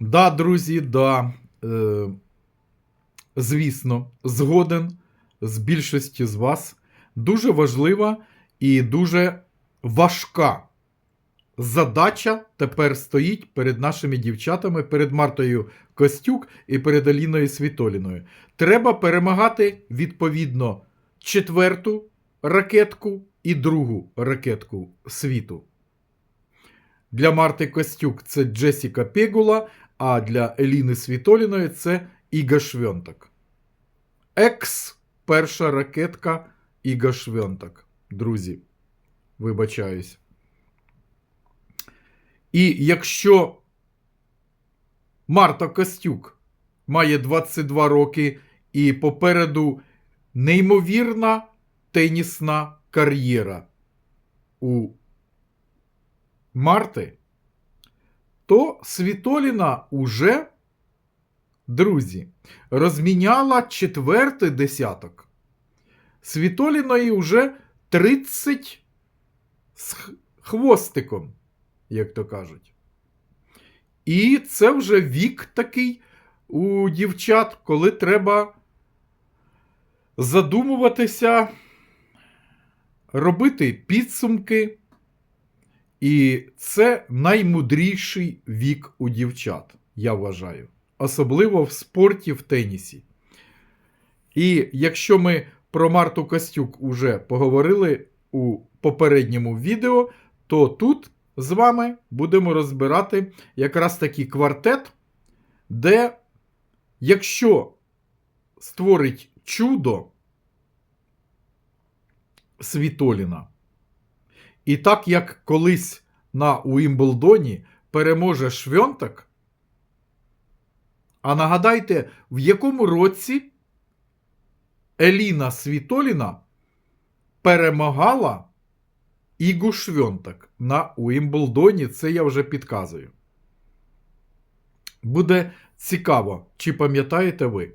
Да, друзі, да. Е, звісно, згоден з більшістю з вас. Дуже важлива і дуже важка задача тепер стоїть перед нашими дівчатами, перед Мартою Костюк і перед Аліною Світоліною. Треба перемагати відповідно четверту ракетку і другу ракетку світу. Для Марти Костюк це Джесіка Пегула, а для Еліни Світоліної це Іга Швьонтак. Екс перша ракетка Іга Швьонтак. Друзі, вибачаюсь. І якщо Марта Костюк має 22 роки і попереду неймовірна тенісна кар'єра у Марти, то Світоліна уже, друзі, розміняла четвертий десяток. Світоліної вже 30 з хвостиком, як то кажуть. І це вже вік такий у дівчат, коли треба задумуватися, робити підсумки. І це наймудріший вік у дівчат, я вважаю. Особливо в спорті, в тенісі. І якщо ми про Марту Костюк уже поговорили у попередньому відео, то тут з вами будемо розбирати якраз такий квартет, де якщо створить чудо Світоліна, і так як колись на Уімблдоні переможе Швьонтак, а нагадайте, в якому році Еліна Світоліна перемагала Ігу Швьонтак на Уімблдоні, це я вже підказую. Буде цікаво, чи пам'ятаєте ви.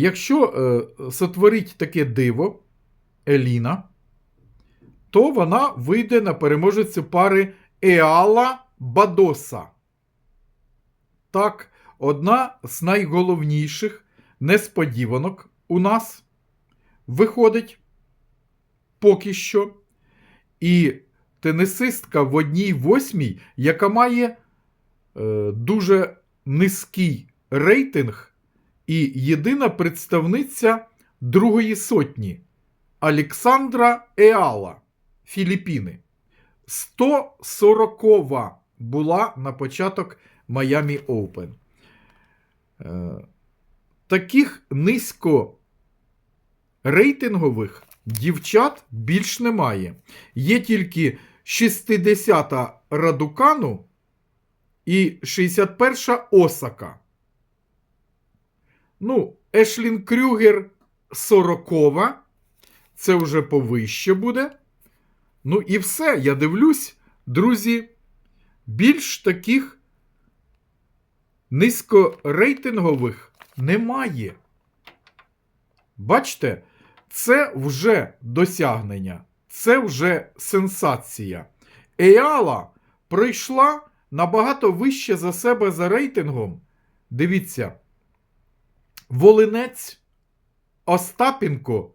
Якщо е, сотворить таке диво Еліна, то вона вийде на переможецю пари Еала Бадоса. Так, одна з найголовніших несподіванок у нас виходить поки що. І тенісистка в одній восьмій, яка має е, дуже низький рейтинг, і єдина представниця другої сотні Олександра Еала, Філіппіни. 140 була на початок Майами Open. Е, таких низько рейтингових дівчат більш немає. Є тільки 60-та Радукану і 61-ша Осака. Ну, Ешлін Крюгер 40 Це вже повище буде. Ну і все. Я дивлюсь, друзі, більш таких низькорейтингових немає. Бачите, це вже досягнення, це вже сенсація. Еала пройшла набагато вище за себе за рейтингом. Дивіться, Волинець, Остапенко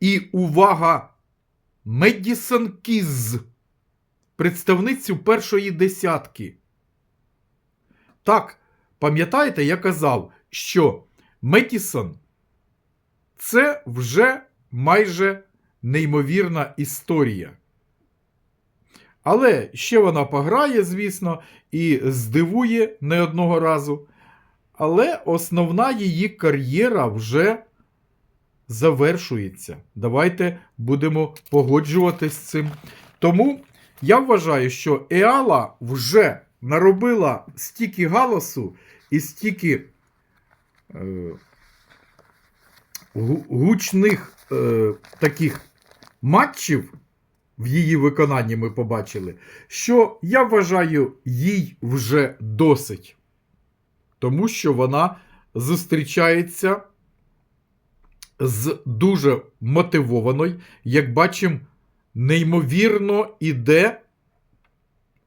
і увага! Медісон Кіз, представницю першої десятки. Так, пам'ятаєте, я казав, що Метісон це вже майже неймовірна історія. Але ще вона пограє, звісно, і здивує не одного разу. Але основна її кар'єра вже завершується. Давайте будемо погоджуватись з цим. Тому я вважаю, що Еала вже наробила стільки галасу і стільки е, гучних е, таких матчів в її виконанні ми побачили, що я вважаю, їй вже досить. Тому що вона зустрічається з дуже мотивованою, як бачимо, неймовірно іде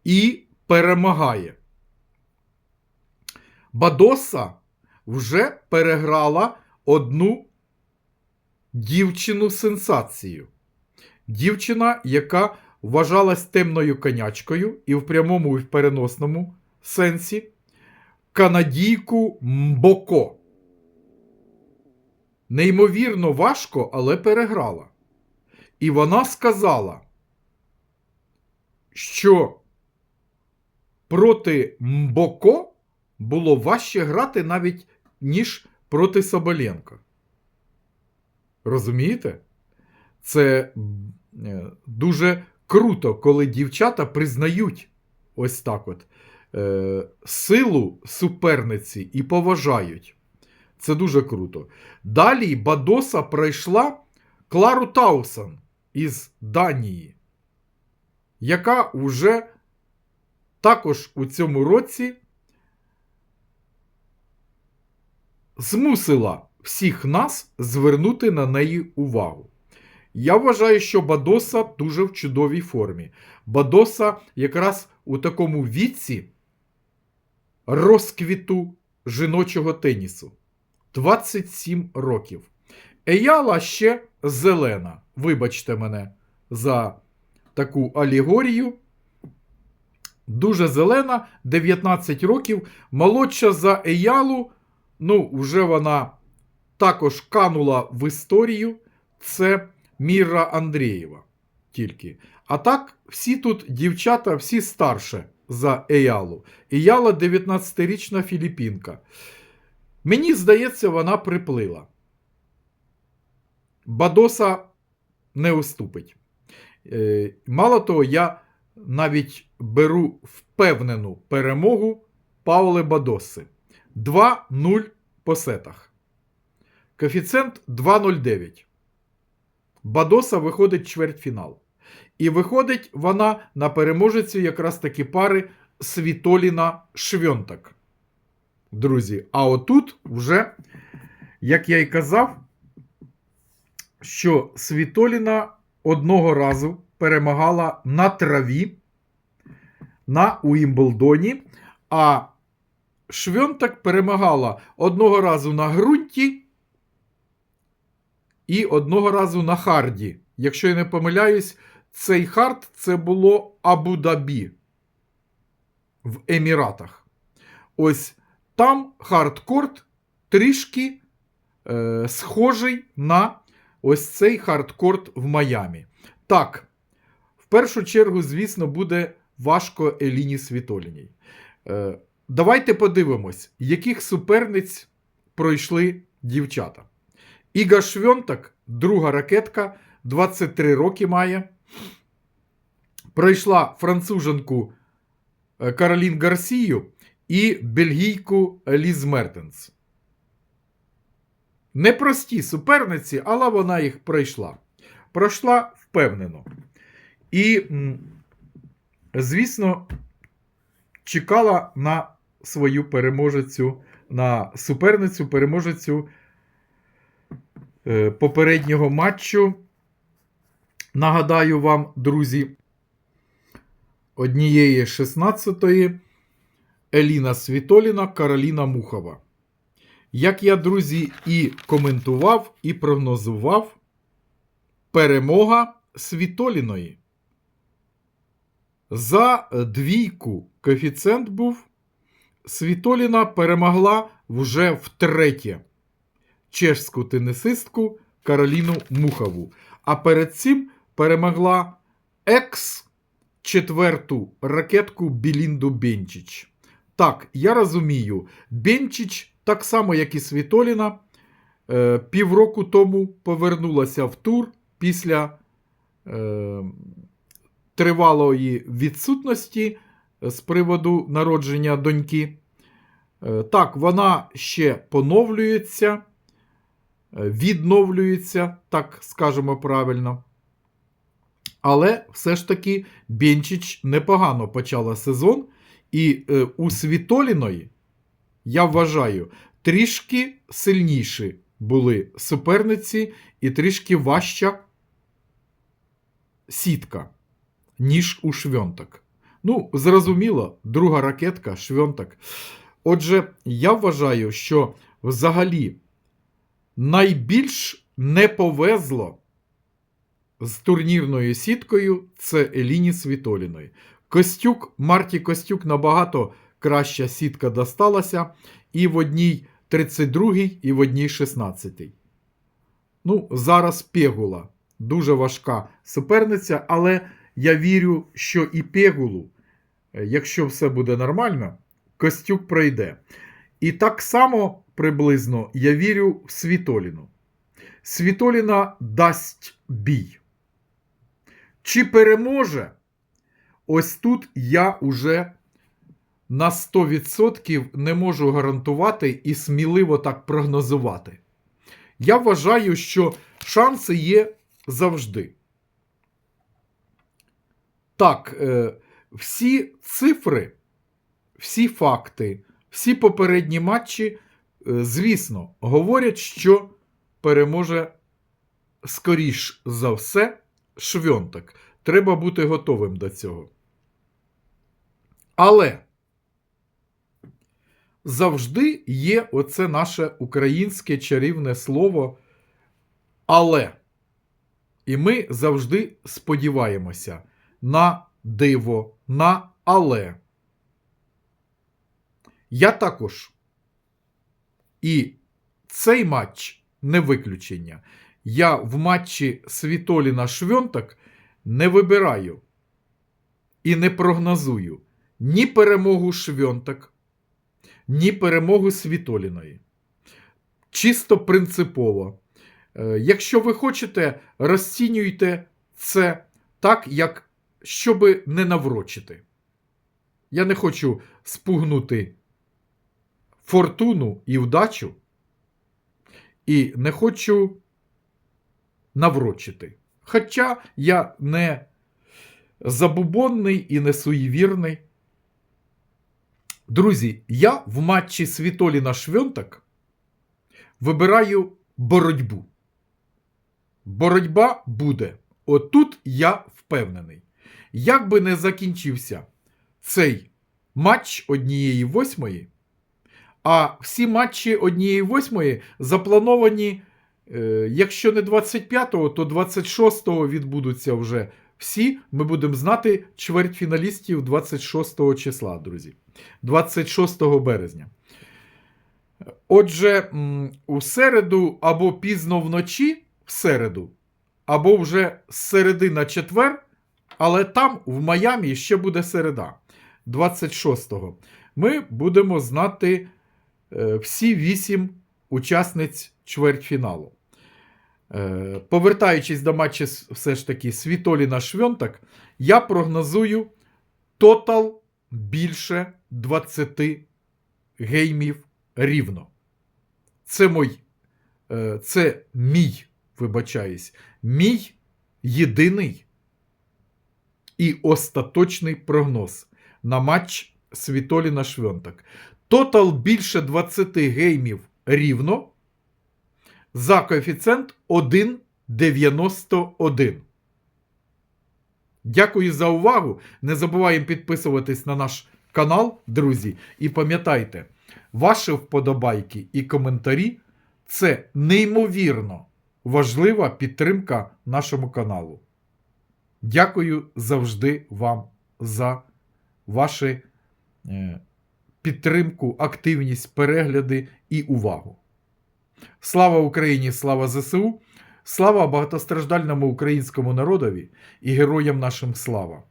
і перемагає. Бадоса вже переграла одну дівчину сенсацію. Дівчина, яка вважалась темною конячкою і в прямому і в переносному сенсі канадійку Мбоко. Неймовірно важко, але переграла. І вона сказала, що проти Мбоко було важче грати навіть, ніж проти Соболенка. Розумієте? Це е, дуже круто, коли дівчата признають ось так от е, силу суперниці і поважають. Це дуже круто. Далі Бадоса пройшла Клару Таусон із Данії, яка вже також у цьому році змусила всіх нас звернути на неї увагу. Я вважаю, що Бадоса дуже в чудовій формі. Бадоса якраз у такому віці розквіту жіночого тенісу. 27 років. Еяла ще зелена. Вибачте мене за таку алегорію. Дуже зелена, 19 років. Молодша за Еялу. Ну, вже вона також канула в історію. Це Міра Андрієва. Тільки. А так, всі тут дівчата, всі старше за Еялу. Еяла 19-річна філіппінка. Мені здається, вона приплила. Бадоса не уступить. Е, Мало того, я навіть беру впевнену перемогу Пауле Бадоси. 2-0 по сетах. Коефіцієнт 2,09. Бадоса виходить чвертьфінал. І виходить вона на переможецю якраз таки пари Світоліна Швьонтак. Друзі, а отут вже, як я й казав, що Світоліна одного разу перемагала на траві на Уімблдоні, а Швьонтак перемагала одного разу на ґрунті і одного разу на харді. Якщо я не помиляюсь, цей хард це було Абу-Дабі в Еміратах. Ось там хардкорт трішки е, схожий на ось цей хардкорт в Майамі. Так, в першу чергу, звісно, буде важко Еліні Світоліній. Е, давайте подивимось, яких суперниць пройшли дівчата. Іга Швьонтак, друга ракетка, 23 роки має. Пройшла француженку е, Каролін Гарсію і бельгійку Ліз Мертенс. Непрості суперниці, але вона їх пройшла. Пройшла впевнено. І, звісно, чекала на свою переможецю, на суперницю, переможецю е, попереднього матчу. Нагадаю вам, друзі, однієї 16-ї Еліна Світоліна, Кароліна Мухова. Як я, друзі, і коментував, і прогнозував, перемога Світоліної. За двійку коефіцієнт був. Світоліна перемогла вже втретє чешську тенісистку Кароліну Мухову. А перед цим перемогла екс четверту ракетку Білінду Бенчич. Так, я розумію, Бенчич, так само, як і Світоліна, е, півроку тому повернулася в тур після е, тривалої відсутності з приводу народження доньки. Е, так, вона ще поновлюється, е, відновлюється, так скажемо правильно. Але все ж таки Бенчич непогано почала сезон. І е, у Світоліної, я вважаю, трішки сильніші були суперниці і трішки важча сітка, ніж у Швьонтак. Ну, зрозуміло, друга ракетка, Швьонтак. Отже, я вважаю, що взагалі найбільш не повезло з турнірною сіткою це Еліні Світоліної. Костюк, Марті Костюк набагато краща сітка досталася і в одній 32-й, і в одній 16-й. Ну, зараз Пегула. Дуже важка суперниця, але я вірю, що і Пегулу, е, якщо все буде нормально, Костюк пройде. І так само приблизно я вірю в Світоліну. Світоліна дасть бій. Чи переможе? Ось тут я уже на 100% не можу гарантувати і сміливо так прогнозувати. Я вважаю, що шанси є завжди. Так, е, всі цифри, всі факти, всі попередні матчі, е, звісно, говорять, що переможе скоріш за все Швьонтак. Треба бути готовим до цього. Але завжди є оце наше українське чарівне слово але. І ми завжди сподіваємося на диво, на але. Я також. І цей матч не виключення. Я в матчі Світоліна Швьонтак не вибираю і не прогнозую ні перемогу Швьонтак, ні перемогу Світоліної. Чисто принципово. Е, Якщо ви хочете, розцінюйте це так, як щоби не наврочити. Я не хочу спугнути фортуну і вдачу, і не хочу наврочити. Хоча я не забубонний і не суєвірний. Друзі, я в матчі Світоліна Швьонтак вибираю боротьбу. Боротьба буде. Отут я впевнений. Як би не закінчився цей матч однієї восьмої, а всі матчі однієї восьмої заплановані, е, якщо не 25-го, то 26-го відбудуться вже всі. Ми будемо знати чвертьфіналістів 26 го числа, друзі. 26 березня. Отже, у середу або пізно вночі, в середу, або вже з середи на четвер, але там, в Майамі, ще буде середа, 26-го. Ми будемо знати е, всі вісім учасниць чвертьфіналу. Е, повертаючись до матчу все ж таки Світоліна Швьонтак, я прогнозую тотал більше 20 геймів рівно. Це мой, е, це мій, вибачаюсь, мій єдиний і остаточний прогноз на матч Світоліна Швьонтак. Тотал більше 20 геймів рівно за коефіцієнт 1,91. Дякую за увагу. Не забуваємо підписуватись на наш канал, друзі. І пам'ятайте, ваші вподобайки і коментарі це неймовірно важлива підтримка нашому каналу. Дякую завжди вам за вашу е, підтримку, активність, перегляди і увагу. Слава Україні! Слава ЗСУ! Слава багатостраждальному українському народові і героям нашим слава!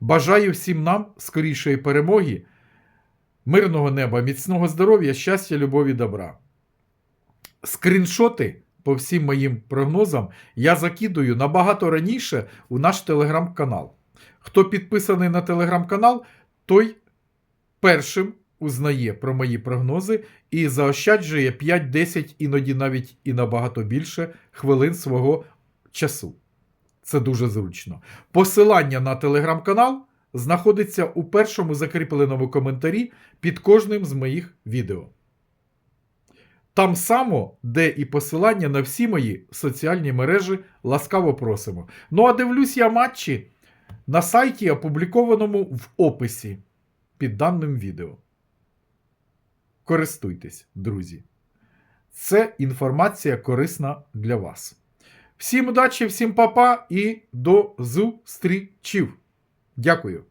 Бажаю всім нам скорішої перемоги, мирного неба, міцного здоров'я, щастя, любові, добра. Скріншоти по всім моїм прогнозам я закидую набагато раніше у наш телеграм-канал. Хто підписаний на телеграм-канал, той першим узнає про мої прогнози і заощаджує 5-10, іноді навіть і набагато більше хвилин свого часу. Це дуже зручно. Посилання на телеграм-канал знаходиться у першому закріпленому коментарі під кожним з моїх відео. Там само, де і посилання на всі мої соціальні мережі, ласкаво просимо. Ну а дивлюсь я матчі на сайті, опублікованому в описі під даним відео. користуйтесь, друзі. Це інформація корисна для вас. Всім удачі, всім папа і до зустрічів. Дякую.